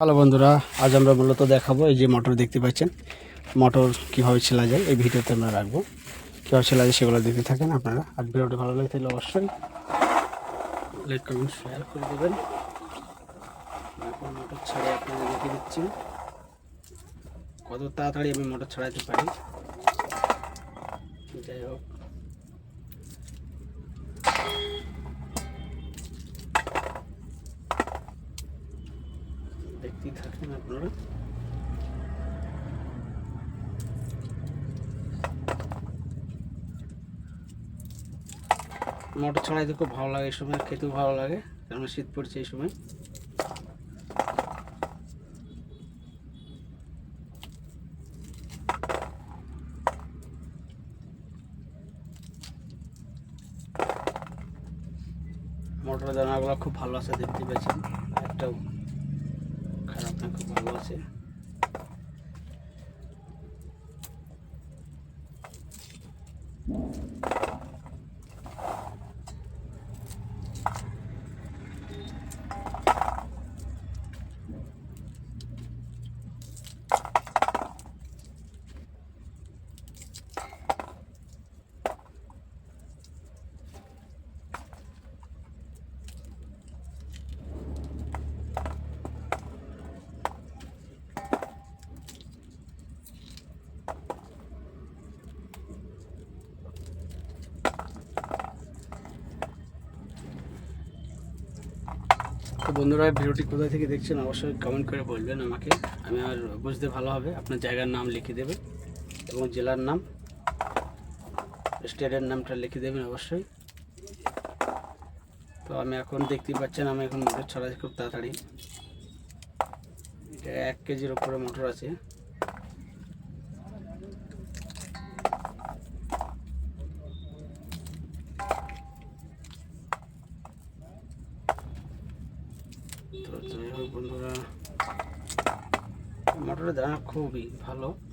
Hello বন্ধুরা, আজ আমরা মূলত দেখাবো এই যে মোটর দেখতে পাচ্ছেন। মোটর কীভাবে ছেলা যায় এই ভিডিওতে আমরা রাখব। কীভাবে ছেলা যায় সেগুলো দেখতে থাকেন আপনারা। আর ভিডিওটি ভালো লাগে তাহলে অবশ্যই লাইক কমেন্ট শেয়ার করে দেবেন। মোটর ছাড়িয়ে আপনাদের দেখে দিচ্ছি। কত তাড়াতাড়ি আমি মোটর ছাড়াতে পারি। যাই হোক। আপনারা মোটর ছড়াইতে খুব ভালো লাগে এই সময়, খেতেও ভালো লাগে কারণ শীত পড়ছে এই সময়। মোটরের দানাগুলো খুব ভালো আছে, দেখতে পাচ্ছেন একটাও están como a 12. বন্ধুরা, ভিডিওটি কোথায় থেকে দেখছেন অবশ্যই কমেন্ট করে বলবেন আমাকে। আমি আর বুঝতে ভালো হবে, আপনার জায়গার নাম লিখে দেবেন এবং জেলার নাম, স্টেটের নামটা লিখে দেবেন অবশ্যই। তো আমি এখন দেখতে পাচ্ছেন, আমি এখন মোটর ছড়াচ্ছি খুব তাড়াতাড়ি। এটা এক কেজির ওপরে মোটর আছে তো যাই হোক বন্ধুরা দানা খুবই ভালো।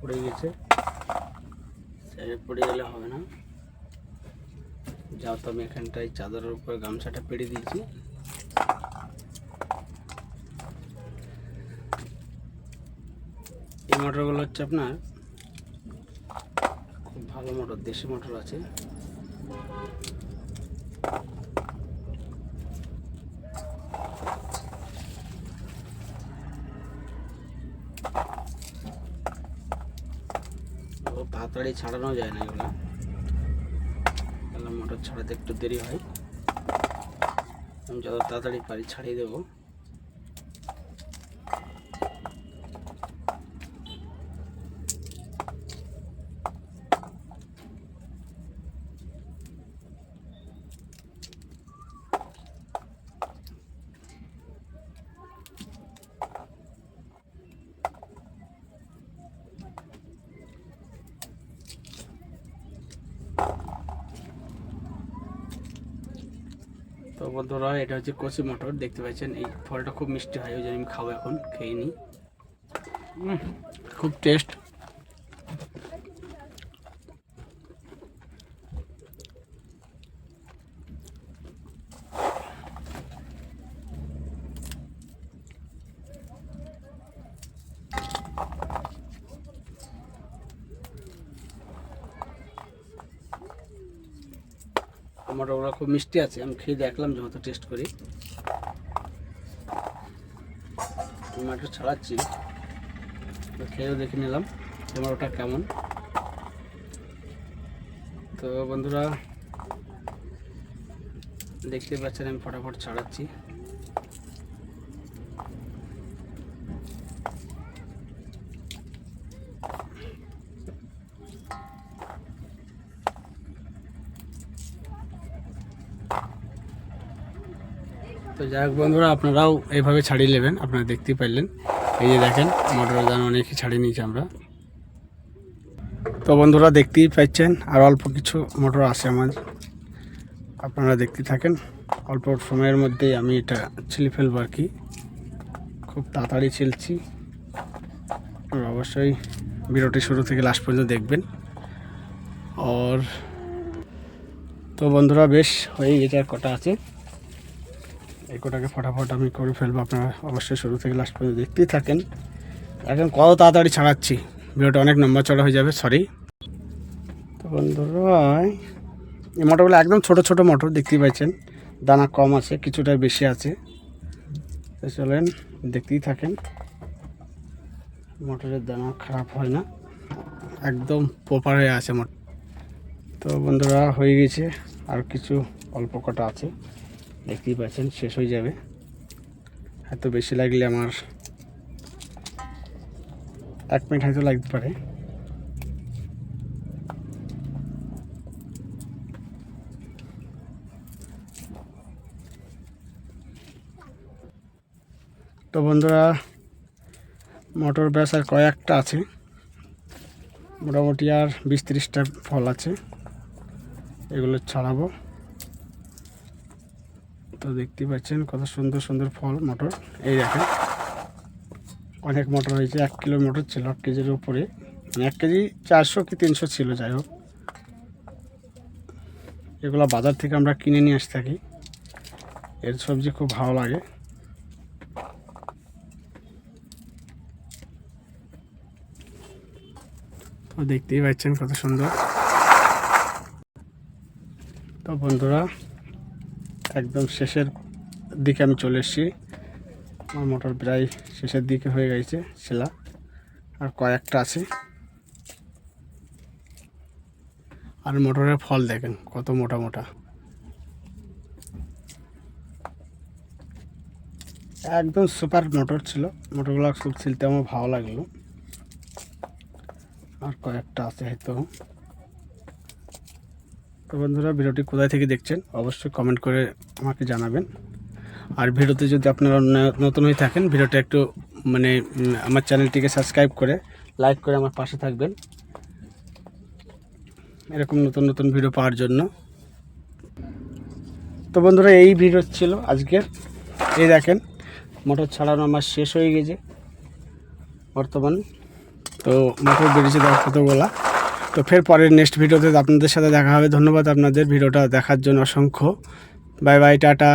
পড়ে গেছে। সাইডে পড়ে গেলে হবে না। যাও তো আমি এখানটায় চাদরের উপরে গামছাটা পেড়ে দিয়েছি এই মোটরগুলো হচ্ছে আপনার খুব ভালো মোটর, দেশি মোটর আছে। তাড়াতাড়ি ছাড়ানো যায় না এগুলো। তাহলে মোটর ছাড়াতে একটু দেরি হয়। আমি যত তাড়াতাড়ি পারি ছাড়িয়ে দেবো। তো বন্ধুরা, এটা হচ্ছে কচি মটর, দেখতে পাচ্ছেন, এই ফলটা খুব মিষ্টি হয়, ওই জন্য আমি খাব এখন, খেয়ে নিই। খুব টেস্ট টমেটোগুলো খুব মিষ্টি আছে, আমি খেয়ে দেখলাম, যত টেস্ট করি। টমেটো ছাড়াচ্ছি খেয়েও দেখে নিলাম আমার ওটা কেমন? তো বন্ধুরা, দেখতে পাচ্ছেন আমি ফটাফট ছাড়াচ্ছি। তো যাই হোক বন্ধুরা, আপনারাও এইভাবে ছাড়িয়ে নেবেন, আপনারা দেখতেই পারলেন। এই যে দেখেন মোটরের দান অনেকই ছাড়িয়ে নিয়েছি আমরা। তো বন্ধুরা, দেখতেই পাচ্ছেন, আর অল্প কিছু মোটর আছে আমার আপনারা দেখতে থাকেন, অল্প সময়ের মধ্যেই আমি এটা ছিলে ফেলব আর কি। খুব তাড়াতাড়ি ছিলছি অবশ্যই ভিডিওটি শুরু থেকে লাস্ট পর্যন্ত দেখবেন। আর তো বন্ধুরা, বেশ হয়ে গেছে আর কটা আছে। এই কটাকে ফটাফট আমি করে ফেলব। আপনারা অবশ্যই শুরু থেকে লাস্ট পর্যন্ত দেখতেই থাকেন। এখন কত তাড়াতাড়ি ছাড়াচ্ছি। ভিডিওটা অনেক নম্বর চড়া হয়ে যাবে সরি তো বন্ধুরা, এই মোটরগুলো একদম ছোট ছোট মোটর, দেখতেই পাচ্ছেন। দানা কম আছে, কিছুটা বেশি আছে। তো চলেন, দেখতেই থাকেন। মোটরের দানা খারাপ হয় না। একদম প্রপার হয়ে আছে মোটর তো বন্ধুরা, হয়ে গেছে। আর কিছু অল্প কটা আছে। দেখতেই পাচ্ছেন, শেষ হয়ে যাবে। এত বেশি লাগলে আমার এক মিনিট হয়তো লাগতে পারে। তো বন্ধুরা, মোটর ব্যাস আর কয়েকটা আছে। মোটামুটি আর বিশ তিরিশটা ফল আছে। এগুলো ছাড়াবো। তো দেখতে পাচ্ছেন কত সুন্দর সুন্দর ফল, মটর। এই দেখেন, অনেক মটর হয়েছে, এক কিলো মটর ছিল এক কেজির উপরে। মানে এক কেজি চারশো কি তিনশো ছিল, যাই হোক। এগুলো বাজার থেকে আমরা কিনে নিয়ে আসতে থাকি। এর সবজি খুব ভালো লাগে। তো দেখতেই পাচ্ছেন কত সুন্দর। তো বন্ধুরা একদম শেষের দিকে আমি চলে এসেছি। আমার মোটর প্রায় শেষের দিকে হয়ে গেছে শিলা আর কয়েকটা আছে। আর মোটরের ফল দেখেন, কত মোটা মোটা। একদম সুপার মোটর ছিল। মোটরগুলো খুব ছিলতে আমার ভালো লাগল। আর কয়েকটা আছে হয়তো। তো বন্ধুরা, ভিডিওটি কোথায় থেকে দেখছেন, অবশ্যই কমেন্ট করে আমাকে জানাবেন। আর ভিডিওতে যদি আপনারা নতুন হয়ে থাকেন, ভিডিওটা একটু মানে আমার চ্যানেলটিকে সাবস্ক্রাইব করে লাইক করে আমার পাশে থাকবেন। এরকম নতুন নতুন ভিডিও পাওয়ার জন্য। তো বন্ধুরা, এই ভিডিও ছিল আজকের। এই দেখেন, মোটর ছাড়ানো আমার শেষ হয়ে গেছে বর্তমান। তো মোটর বেরিয়েছে দেওয়া কতগুলা। তো ফের পরের নেক্সট ভিডিওতে আপনাদের সাথে দেখা হবে। ধন্যবাদ আপনাদের ভিডিওটা দেখার জন্য অসংখ্য। Bye bye tata.